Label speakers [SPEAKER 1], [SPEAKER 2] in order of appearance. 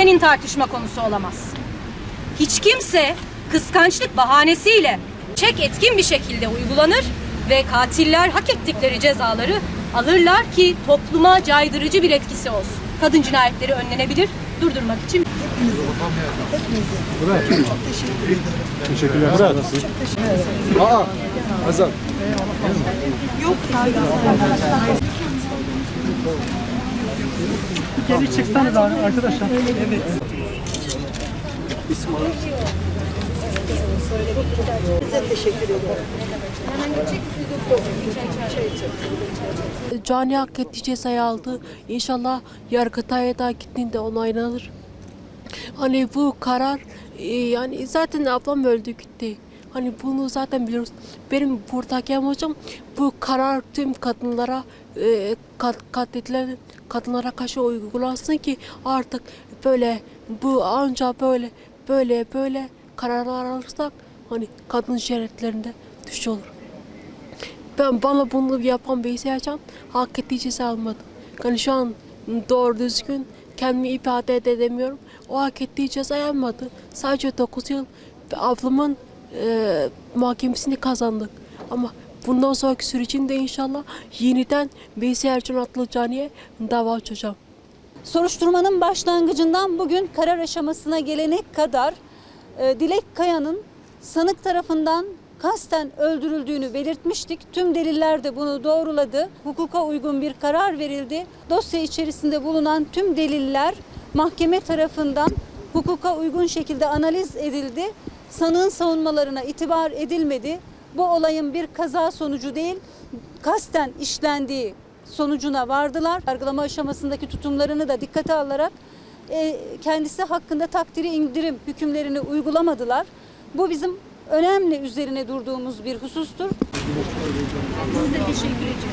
[SPEAKER 1] senin tartışma konusu olamaz. Hiç kimse kıskançlık bahanesiyle çek etkin bir şekilde uygulanır ve katiller hak ettikleri cezaları alırlar ki topluma caydırıcı bir etkisi olsun. Kadın cinayetleri önlenebilir, durdurmak için
[SPEAKER 2] Teşekkürler. Murat. Aa, Hazal.
[SPEAKER 3] Geri çıksanız arkadaşlar.
[SPEAKER 4] Cani hak ettiği aldı. İnşallah Yargıtay'a da gittiğinde onaylanır. Hani bu karar e, yani zaten ablam öldü gitti. Hani bunu zaten biliyoruz. Benim buradaki amacım bu karar tüm kadınlara e, kat, katledilen kadınlara karşı uygulansın ki artık böyle bu anca böyle böyle böyle kararlar alırsak hani kadın şereflerinde düş olur. Ben bana bunu yapan Veysel Ercan hak ettiği ceza almadı. Yani şu an doğru düzgün kendimi ifade edemiyorum. O hak ettiği ceza almadı. Sadece 9 yıl ablamın e, mahkemesini kazandık. Ama bundan sonraki sürecinde inşallah yeniden Veysel Ercan adlı caniye dava açacağım.
[SPEAKER 5] Soruşturmanın başlangıcından bugün karar aşamasına gelene kadar e, Dilek Kaya'nın sanık tarafından kasten öldürüldüğünü belirtmiştik. Tüm deliller de bunu doğruladı. Hukuka uygun bir karar verildi. Dosya içerisinde bulunan tüm deliller mahkeme tarafından hukuka uygun şekilde analiz edildi. Sanığın savunmalarına itibar edilmedi. Bu olayın bir kaza sonucu değil, kasten işlendiği sonucuna vardılar. Yargılama aşamasındaki tutumlarını da dikkate alarak e, kendisi hakkında takdiri indirim hükümlerini uygulamadılar. Bu bizim önemli üzerine durduğumuz bir husustur. Biz de teşekkür ediyoruz.